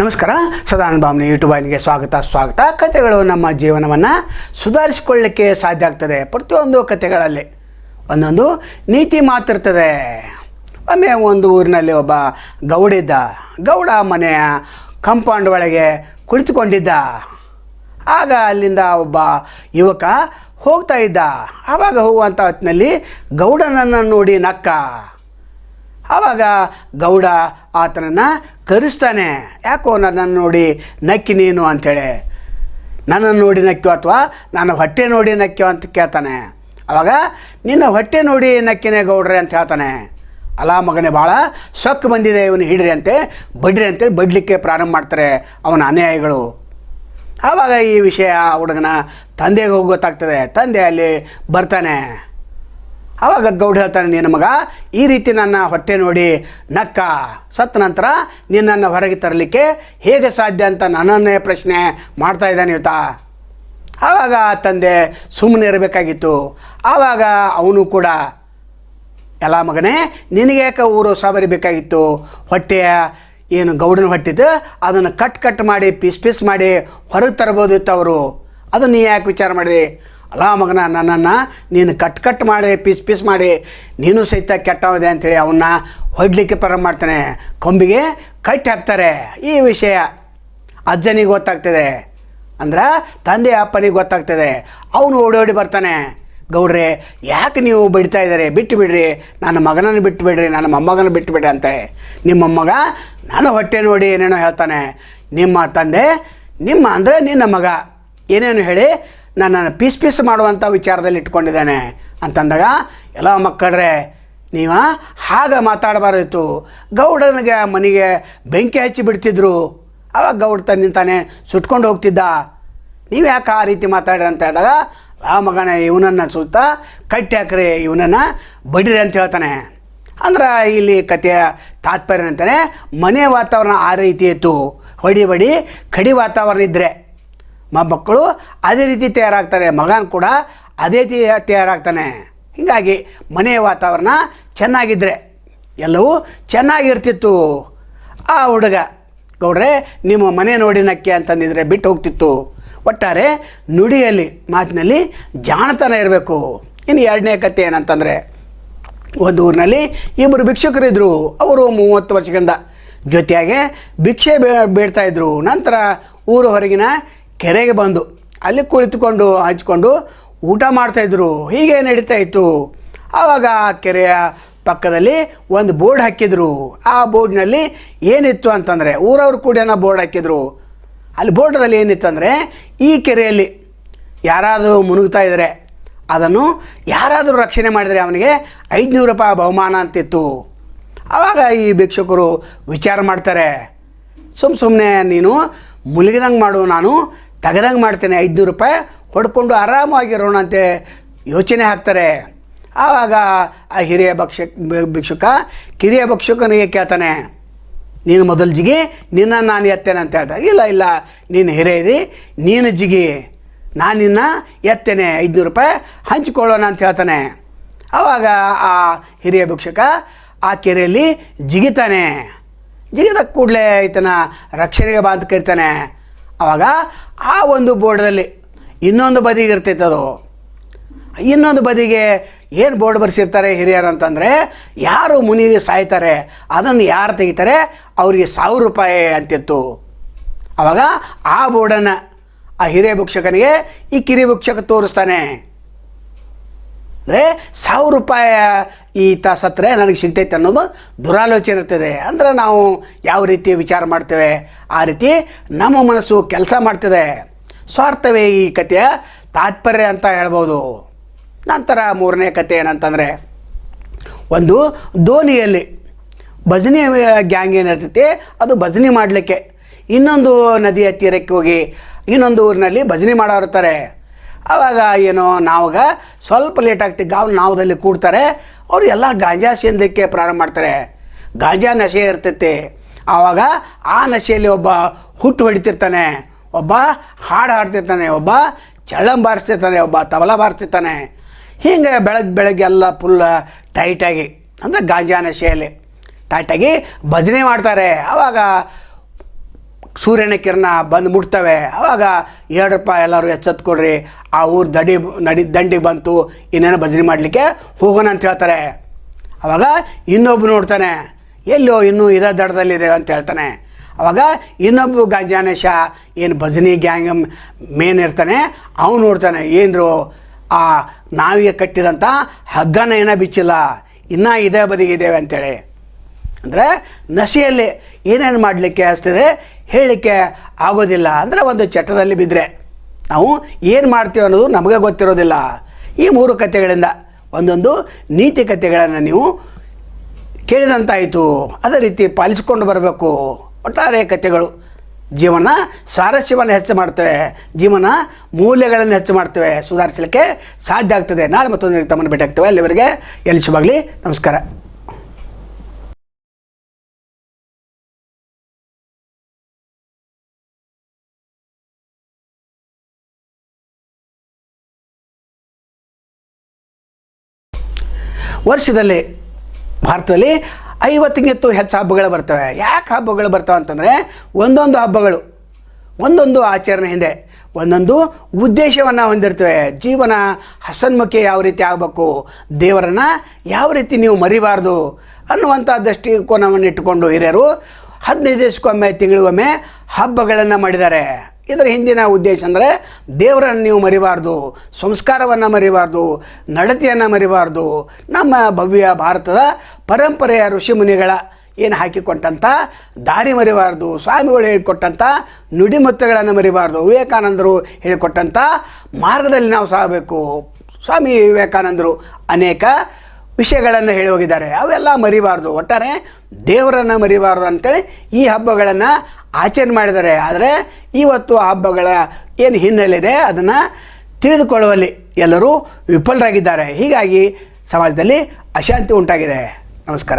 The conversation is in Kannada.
ನಮಸ್ಕಾರ. ಸದಾನಂದ ಭಾವನೆ ಯೂಟ್ಯೂಬ್ ವಾಹಿನಿಗೆ ಸ್ವಾಗತ ಸ್ವಾಗತ. ಕಥೆಗಳು ನಮ್ಮ ಜೀವನವನ್ನು ಸುಧಾರಿಸಿಕೊಳ್ಳಲಿಕ್ಕೆ ಸಾಧ್ಯ ಆಗ್ತದೆ. ಪ್ರತಿಯೊಂದು ಕಥೆಗಳಲ್ಲಿ ಒಂದೊಂದು ನೀತಿ ಮಾತಿರ್ತದೆ ಒಮ್ಮೆ ಒಂದು ಊರಿನಲ್ಲಿ ಒಬ್ಬ ಗೌಡಿದ್ದ ಗೌಡ ಮನೆಯ ಕಂಪೌಂಡ್ ಒಳಗೆ ಕುಳಿತುಕೊಂಡಿದ್ದ. ಆಗ ಅಲ್ಲಿಂದ ಒಬ್ಬ ಯುವಕ ಹೋಗ್ತಾ ಇದ್ದ. ಆವಾಗ ಹೋಗುವಂಥ ಹೊತ್ತಿನಲ್ಲಿ ಗೌಡನನ್ನು ನೋಡಿ ನಕ್ಕ. ಆವಾಗ ಗೌಡ ಆತನನ್ನು ಕರೆಸ್ತಾನೆ. ಯಾಕೋ ನನ್ನನ್ನು ನೋಡಿ ನಕ್ಕಿ ನೀನು ಅಂಥೇಳಿ ನನ್ನನ್ನು ನೋಡಿ ನಕ್ಕೋ ಅಥವಾ ನನ್ನ ಹೊಟ್ಟೆ ನೋಡಿ ನಕ್ಕೋ ಅಂತ ಕೇಳ್ತಾನೆ. ಆವಾಗ ನಿನ್ನ ಹೊಟ್ಟೆ ನೋಡಿ ನಕ್ಕಿನೇ ಗೌಡ್ರೆ ಅಂತ ಹೇಳ್ತಾನೆ. ಅಲ್ಲ ಮಗನೇ ಭಾಳ ಸೊಕ್ಕು ಬಂದಿದೆ ಇವನು ಹಿಡ್ರಿ ಅಂತೆ, ಬಡ್ರಿ ಅಂತೇಳಿ ಬಡ್ಲಿಕ್ಕೆ ಪ್ರಾರಂಭ ಮಾಡ್ತಾರೆ ಅವನ ಅನ್ಯಾಯಗಳು. ಆವಾಗ ಈ ವಿಷಯ ಹುಡುಗನ ತಂದೆಗೆ ಹೋಗಿ ಗೊತ್ತಾಗ್ತದೆ. ತಂದೆ ಅಲ್ಲಿ ಬರ್ತಾನೆ. ಆವಾಗ ಗೌಡ ಹೇಳ್ತಾನೆ ನಿನ್ನ ಮಗ, ಈ ರೀತಿ ನನ್ನ ಹೊಟ್ಟೆ ನೋಡಿ ನಕ್ಕ. ಸತ್ತ ನಂತರ ನಿನ್ನನ್ನು ಹೊರಗೆ ತರಲಿಕ್ಕೆ ಹೇಗೆ ಸಾಧ್ಯ ಅಂತ ನನ್ನನ್ನೇ ಪ್ರಶ್ನೆ ಮಾಡ್ತಾ ಇದ್ದಾನೆ ಇವತ್ತ. ಆವಾಗ ತಂದೆ ಸುಮ್ಮನೆ ಇರಬೇಕಾಗಿತ್ತು. ಆವಾಗ ಅವನು ಕೂಡ, ಎಲ್ಲ ಮಗನೇ, ನಿನಗೆ ಯಾಕೆ ಊರು ಸಾಬರಿಬೇಕಾಗಿತ್ತು ಹೊಟ್ಟೆಯ ಏನು ಗೌಡನ ಹೊಟ್ಟಿದ್ದು? ಅದನ್ನು ಕಟ್ ಕಟ್ ಮಾಡಿ, ಪೀಸ್ ಪೀಸ್ ಮಾಡಿ ಹೊರಗೆ ತರ್ಬೋದಿತ್ತು ಅವರು. ಅದು ನೀ ಯಾಕೆ ವಿಚಾರ ಮಾಡಿದೆ? ಅಲ್ಲ ಮಗನ ನನ್ನನ್ನು ನೀನು ಕಟ್ ಕಟ್ ಮಾಡಿ, ಪೀಸ್ ಪೀಸ್ ಮಾಡಿ, ನೀನು ಸಹಿತ ಕೆಟ್ಟವಿದೆ ಅಂಥೇಳಿ ಅವನ್ನ ಹೊಡ್ಲಿಕ್ಕೆ ಪ್ರಾರಂಭ ಮಾಡ್ತಾನೆ. ಕೊಂಬಿಗೆ ಕಟ್ಟಿ ಹಾಕ್ತಾರೆ. ಈ ವಿಷಯ ಅಜ್ಜನಿಗೆ ಗೊತ್ತಾಗ್ತದೆ. ಅಂದ್ರೆ ತಂದೆ ಅಪ್ಪನಿಗೆ ಗೊತ್ತಾಗ್ತದೆ. ಅವನು ಓಡಿ ಓಡಿ ಬರ್ತಾನೆ. ಗೌಡ್ರೆ, ಯಾಕೆ ನೀವು ಬಿಡ್ತಾ ಇದ್ದಾರೆ? ಬಿಟ್ಟು ಬಿಡ್ರಿ ನನ್ನ ಮಗನನ್ನು ಬಿಟ್ಟು ಬಿಡ್ರಿ ನನ್ನ ಮೊಮ್ಮಗನ ಬಿಟ್ಟು ಬಿಡ್ರಿ ಅಂತ. ನಿಮ್ಮ ಮೊಮ್ಮಗ ನಾನು ಹೊಟ್ಟೆ ನೋಡಿ ಏನೇನೋ ಹೇಳ್ತಾನೆ. ನಿಮ್ಮ ತಂದೆ, ನಿಮ್ಮ, ಅಂದರೆ ನಿನ್ನ ಮಗ. ಏನೇನು ಹೇಳಿ? ನನ್ನನ್ನು ಪೀಸ್ ಪೀಸ್ ಮಾಡುವಂಥ ವಿಚಾರದಲ್ಲಿ ಇಟ್ಕೊಂಡಿದ್ದಾನೆ ಅಂತಂದಾಗ, ಎಲ್ಲ ಮಕ್ಕಳ್ರೆ ನೀವ ಹಾಗೆ ಮಾತಾಡಬಾರ್ದಿತ್ತು. ಗೌಡನಿಗೆ, ಮನೆಗೆ ಬೆಂಕಿ ಹಚ್ಚಿ ಬಿಡ್ತಿದ್ರು. ಅವಾಗ ಗೌಡ ತನ್ನಿಂತಾನೆ ಸುಟ್ಕೊಂಡು ಹೋಗ್ತಿದ್ದ. ನೀವು ಯಾಕೆ ಆ ರೀತಿ ಮಾತಾಡ್ರಿ ಅಂತ ಹೇಳಿದಾಗ, ಆ ಮಗನ, ಇವನನ್ನು ಸುತ್ತ ಕಟ್ಟಿ ಹಾಕ್ರಿ, ಇವನನ್ನು ಬಡಿರಿ ಅಂತ ಹೇಳ್ತಾನೆ. ಅಂದ್ರೆ ಇಲ್ಲಿ ಕಥೆಯ ತಾತ್ಪರ್ಯ ಅಂತಾನೆ ಮನೆ ವಾತಾವರಣ ಆ ರೀತಿ ಇತ್ತು. ಹೊಡಿ ಬಡಿ, ಕಡಿ ವಾತಾವರಣ ಇದ್ದರೆ ಮಕ್ಕಳು ಅದೇ ರೀತಿ ತಯಾರಾಗ್ತಾರೆ, ಮಗನ ಕೂಡ ಅದೇ ರೀತಿ ತಯಾರಾಗ್ತಾನೆ. ಹೀಗಾಗಿ ಮನೆಯ ವಾತಾವರಣ ಚೆನ್ನಾಗಿದ್ದರೆ ಎಲ್ಲವೂ ಚೆನ್ನಾಗಿರ್ತಿತ್ತು. ಆ ಹುಡುಗ, ಗೌಡ್ರೆ, ನಿಮ್ಮ ಮನೆ ನೋಡಿ ನಕ್ಕೆ ಅಂತಂದಿದ್ರೆ ಬಿಟ್ಟು ಹೋಗ್ತಿತ್ತು. ಒಟ್ಟಾರೆ ನುಡಿಯಲ್ಲಿ, ಮಾತಿನಲ್ಲಿ ಜಾಣತನ ಇರಬೇಕು. ಇನ್ನು ಎರಡನೇ ಕತೆ ಏನಂತಂದರೆ, ಒಂದು ಊರಿನಲ್ಲಿ ಇಬ್ಬರು ಭಿಕ್ಷುಕರಿದ್ದರು ಅವರು ಮೂವತ್ತು ವರ್ಷಗಳಿಂದ ಜೊತೆಯಾಗೆ ಭಿಕ್ಷೆ ಬೇ, ಬೇಡ್ತಾ ಇದ್ರು. ನಂತರ ಊರು ಹೊರಗಿನ ಕೆರೆಗೆ ಬಂದು ಅಲ್ಲಿ ಕುಳಿತುಕೊಂಡು ಹಂಚ್ಕೊಂಡು ಊಟ ಮಾಡ್ತಾಯಿದ್ರು ಹೀಗೆ ನಡೀತಾ ಇತ್ತು. ಆವಾಗ ಆ ಕೆರೆಯ ಪಕ್ಕದಲ್ಲಿ ಒಂದು ಬೋರ್ಡ್ ಹಾಕಿದ್ರು. ಆ ಬೋರ್ಡ್ನಲ್ಲಿ ಏನಿತ್ತು ಅಂತಂದರೆ ಊರವ್ರು ಕೂಡ ಬೋರ್ಡ್ ಹಾಕಿದರು. ಅಲ್ಲಿ ಬೋರ್ಡದಲ್ಲಿ ಏನಿತ್ತಂದರೆ ಈ ಕೆರೆಯಲ್ಲಿ ಯಾರಾದರೂ ಮುನುಗ್ತಾ ಇದ್ದರೆ ಅದನ್ನು ಯಾರಾದರೂ ರಕ್ಷಣೆ ಮಾಡಿದರೆ ಅವನಿಗೆ ಐದುನೂರು ರೂಪಾಯಿ ಬಹುಮಾನ ಅಂತಿತ್ತು. ಆವಾಗ ಈ ಭಿಕ್ಷುಕರು ವಿಚಾರ ಮಾಡ್ತಾರೆ. ಸುಮ್ಮ ಸುಮ್ಮನೆ ನೀನು ಮುಳುಗಿದಂಗೆ ಮಾಡು, ನಾನು ತೆಗೆದಂಗೆ ಮಾಡ್ತೇನೆ, ಐದುನೂರು ರೂಪಾಯಿ ಹೊಡ್ಕೊಂಡು ಆರಾಮಾಗಿರೋಣ ಅಂತೆ ಯೋಚನೆ ಹಾಕ್ತಾರೆ ಆವಾಗ ಆ ಹಿರಿಯ ಭಕ್ಷ ಭಿಕ್ಷುಕ, ಕಿರಿಯ ಭಕ್ಷುಕನಿಗೆ ಕೇಳ್ತಾನೆ, ನೀನು ಮೊದಲು ಜಿಗಿ, ನಿನ್ನ ನಾನು ಎತ್ತೇನೆ ಅಂತ ಹೇಳ್ತಾರೆ ಇಲ್ಲ ಇಲ್ಲ, ನೀನು ಹಿರಿಯದಿ ನೀನು ಜಿಗಿ, ನಾನು ನಿನ್ನ ಎತ್ತೇನೆ, ಐದುನೂರು ರೂಪಾಯಿ ಹಂಚಿಕೊಳ್ಳೋಣ ಅಂತ ಹೇಳ್ತಾನೆ. ಆವಾಗ ಆ ಹಿರಿಯ ಭಿಕ್ಷುಕ ಆ ಕೆರೆಯಲ್ಲಿ ಜಿಗಿತಾನೆ. ಜಿಗಿದ ಕೂಡಲೇ ಈತನ ರಕ್ಷಣೆಗೆ ಬಾ ಅಂತ ಕರಿತಾನೆ. ಆವಾಗ ಆ ಒಂದು ಬೋರ್ಡಲ್ಲಿ ಇನ್ನೊಂದು ಬದಿಗೆ ಇರ್ತೈತೆ ಅದು. ಇನ್ನೊಂದು ಬದಿಗೆ ಏನು ಬೋರ್ಡ್ ಬರ್ಸಿರ್ತಾರೆ ಹಿರಿಯರು ಅಂತಂದರೆ ಯಾರು ಮುನಿಗೆ ಸಾಯ್ತಾರೆ, ಅದನ್ನು ಯಾರು ತೆಗಿತಾರೆ? ಅವರಿಗೆ ಸಾವಿರ ರೂಪಾಯಿ ಅಂತಿತ್ತು. ಆವಾಗ ಆ ಬೋರ್ಡನ್ನು ಆ ಹಿರಿಯ ಭಿಕ್ಷಕನಿಗೆ ಈ ಕಿರಿಯ ಭಿಕ್ಷಕ ತೋರಿಸ್ತಾನೆ. ಅಂದರೆ ಸಾವಿರ ರೂಪಾಯಿ ಈತ ಸತ್ತರೆ ನನಗೆ ಸಿಗ್ತೈತೆ ಅನ್ನೋದು ದುರಾಲೋಚನೆ ಇರ್ತದೆ. ಅಂದರೆ ನಾವು ಯಾವ ರೀತಿ ವಿಚಾರ ಮಾಡ್ತೇವೆ? ಆ ರೀತಿ ನಮ್ಮ ಮನಸ್ಸು ಕೆಲಸ ಮಾಡ್ತದೆ. ಸ್ವಾರ್ಥವೇ ಈ ಕಥೆಯ ತಾತ್ಪರ್ಯ ಅಂತ ಹೇಳ್ಬೋದು. ನಂತರ ಮೂರನೇ ಕತೆ ಏನಂತಂದರೆ, ಒಂದು ದೋಣಿಯಲ್ಲಿ ಭಜನೆ ಗ್ಯಾಂಗ್ ಏನಿರ್ತೈತಿ, ಅದು ಭಜನೆ ಮಾಡಲಿಕ್ಕೆ. ಇನ್ನೊಂದು ನದಿಯ ತೀರಕ್ಕೆ ಹೋಗಿ ಇನ್ನೊಂದು ಊರಿನಲ್ಲಿ ಭಜನೆ ಮಾಡೋರಿರ್ತಾರೆ ಆವಾಗ ಏನು ನಾವಾಗ ಸ್ವಲ್ಪ ಲೇಟ್ ಆಗ್ತಿ ಗಾವ್ ನಾವದಲ್ಲಿ ಕೂಡ್ತಾರೆ. ಅವರು ಎಲ್ಲ ಗಾಂಜಾ ಸೇಂದಕ್ಕೆ ಪ್ರಾರಂಭ ಮಾಡ್ತಾರೆ. ಗಾಂಜಾ ನಶೆ ಇರ್ತೈತಿ. ಆವಾಗ ಆ ನಶೆಯಲ್ಲಿ ಒಬ್ಬ ಹುಟ್ಟು ಹೊಡಿತಿರ್ತಾನೆ. ಒಬ್ಬ ಹಾಡು ಹಾಡ್ತಿರ್ತಾನೆ. ಒಬ್ಬ ಚಳ್ಳಂ ಬಾರಿಸ್ತಿರ್ತಾನೆ. ಒಬ್ಬ ತಬಲ ಬಾರಿಸ್ತಿರ್ತಾನೆ. ಹೀಗೆ ಬೆಳಗ್ಗೆ ಬೆಳಗ್ಗೆ ಎಲ್ಲ ಫುಲ್ ಟೈಟಾಗಿ ಅಂದರೆ ಗಾಂಜಾ ನಶೆಯಲ್ಲಿ ಟೈಟಾಗಿ ಭಜನೆ ಮಾಡ್ತಾರೆ. ಆವಾಗ ಸೂರ್ಯನ ಕಿರಣ ಬಂದು ಮುಟ್ತವೆ. ಆವಾಗ ಎರಡು ರೂಪಾಯಿ ಎಲ್ಲರೂ ಎಚ್ಚೆತ್ಕೊಡ್ರಿ ಆ ಊರು ದಡಿ ನಡಿ, ದಂಡಿಗೆ ಬಂತು. ಇನ್ನೇನೋ ಭಜನೆ ಮಾಡಲಿಕ್ಕೆ ಹೋಗೋಣ ಅಂತ ಹೇಳ್ತಾರೆ. ಆವಾಗ ಇನ್ನೊಬ್ಬ ನೋಡ್ತಾನೆ, ಎಲ್ಲೋ ಇನ್ನೂ ಇದೇ ದಡದಲ್ಲಿದೆ ಅಂತ ಹೇಳ್ತಾನೆ. ಅವಾಗ ಇನ್ನೊಬ್ಬ ಗಾಂಜಾನೇಶ, ಏನು ಭಜನಿ ಗ್ಯಾಂಗ್ ಮೇನ್ ಇರ್ತಾನೆ, ಅವನು ನೋಡ್ತಾನೆ, ಏನರು, ಆ ನಾವಿಗೆ ಕಟ್ಟಿದಂಥ ಹಗ್ಗನ ಏನೋ ಬಿಚ್ಚಿಲ್ಲ. ಇನ್ನೂ ಇದೇ ಬದಿಗಿದ್ದೇವೆ ಅಂತೇಳಿ. ಅಂದರೆ ನಶೆಯಲ್ಲಿ ಏನೇನು ಮಾಡಲಿಕ್ಕೆ ಆಗ್ತದೆ ಹೇಳಲಿಕ್ಕೆ ಆಗೋದಿಲ್ಲ ಅಂದರೆ ಒಂದು ಚಟದಲ್ಲಿ ಬಿದ್ದರೆ ನಾವು ಏನು ಮಾಡ್ತೀವಿ ಅನ್ನೋದು ನಮಗೆ ಗೊತ್ತಿರೋದಿಲ್ಲ. ಈ ಮೂರು ಕಥೆಗಳಿಂದ ಒಂದೊಂದು ನೀತಿ ಕಥೆಗಳನ್ನು ನೀವು ಕೇಳಿದಂತಾಯಿತು. ಅದೇ ರೀತಿ ಪಾಲಿಸಿಕೊಂಡು ಬರಬೇಕು. ಒಟ್ಟಾರೆ ಕಥೆಗಳು ಜೀವನ ಸ್ವಾರಸ್ಯವನ್ನು ಹೆಚ್ಚು ಮಾಡ್ತೇವೆ. ಜೀವನ ಮೌಲ್ಯಗಳನ್ನು ಹೆಚ್ಚು ಮಾಡ್ತೇವೆ. ಸುಧಾರಿಸಲಿಕ್ಕೆ ಸಾಧ್ಯ ಆಗ್ತದೆ. ನಾಳೆ ಮತ್ತೊಂದು ತಮ್ಮನ್ನು ಭೇಟಿ ಆಗ್ತವೆ. ಅಲ್ಲಿವರೆಗೆ ಎಲ್ಲಿ ಶುಭಾಗಲಿ ನಮಸ್ಕಾರ. ವರ್ಷದಲ್ಲಿ ಭಾರತದಲ್ಲಿ ಐವತ್ತಿಗಿಂತೂ ಹೆಚ್ಚು ಹಬ್ಬಗಳು ಬರ್ತವೆ. ಯಾಕೆ ಹಬ್ಬಗಳು ಬರ್ತವೆ ಅಂತಂದರೆ ಒಂದೊಂದು ಹಬ್ಬಗಳು, ಒಂದೊಂದು ಆಚರಣೆ ಹಿಂದೆ, ಒಂದೊಂದು ಉದ್ದೇಶವನ್ನು ಹೊಂದಿರ್ತವೆ. ಜೀವನ ಹಸನ್ಮುಖಿ ಯಾವ ರೀತಿ ಆಗಬೇಕು, ದೇವರನ್ನು ಯಾವ ರೀತಿ ನೀವು ಮರಿಬಾರ್ದು ಅನ್ನುವಂಥ ದೃಷ್ಟಿಕೋನವನ್ನು ಇಟ್ಟುಕೊಂಡು ಹಿರಿಯರು ಹದಿನೈದು ದಿವಸಕ್ಕೊಮ್ಮೆ, ತಿಂಗಳಿಗೊಮ್ಮೆ ಹಬ್ಬಗಳನ್ನು ಮಾಡಿದ್ದಾರೆ. ಇದರ ಹಿಂದಿನ ಉದ್ದೇಶ ಅಂದರೆ ದೇವರನ್ನು ನೀವು ಮರಿಬಾರ್ದು, ಸಂಸ್ಕಾರವನ್ನು ಮರಿಬಾರ್ದು, ನಡತೆಯನ್ನು ಮರಿಬಾರ್ದು, ನಮ್ಮ ಭವ್ಯ ಭಾರತದ ಪರಂಪರೆಯ ಋಷಿಮುನಿಗಳ ಏನು ಹಾಕಿಕೊಟ್ಟಂಥ ದಾರಿ ಮರಿಬಾರ್ದು, ಸ್ವಾಮಿಗಳು ಹೇಳಿಕೊಟ್ಟಂಥ ನುಡಿಮುತ್ತಗಳನ್ನು ಮರಿಬಾರ್ದು, ವಿವೇಕಾನಂದರು ಹೇಳಿಕೊಟ್ಟಂಥ ಮಾರ್ಗದಲ್ಲಿ ನಾವು ಸಾಗಬೇಕು. ಸ್ವಾಮಿ ವಿವೇಕಾನಂದರು ಅನೇಕ ವಿಷಯಗಳನ್ನು ಹೇಳಿ ಹೋಗಿದ್ದಾರೆ. ಅವೆಲ್ಲ ಮರಿಬಾರ್ದು. ಒಟ್ಟಾರೆ ದೇವರನ್ನು ಮರಿಬಾರ್ದು ಅಂತೇಳಿ ಈ ಹಬ್ಬಗಳನ್ನು ಆಚರಣೆ ಮಾಡಿದ್ದಾರೆ. ಆದರೆ ಇವತ್ತು ಹಬ್ಬಗಳ ಏನು ಹಿನ್ನೆಲೆ ಇದೆ ಅದನ್ನು ತಿಳಿದುಕೊಳ್ಳುವಲ್ಲಿ ಎಲ್ಲರೂ ವಿಫಲರಾಗಿದ್ದಾರೆ. ಹೀಗಾಗಿ ಸಮಾಜದಲ್ಲಿ ಅಶಾಂತಿ ಉಂಟಾಗಿದೆ. ನಮಸ್ಕಾರ.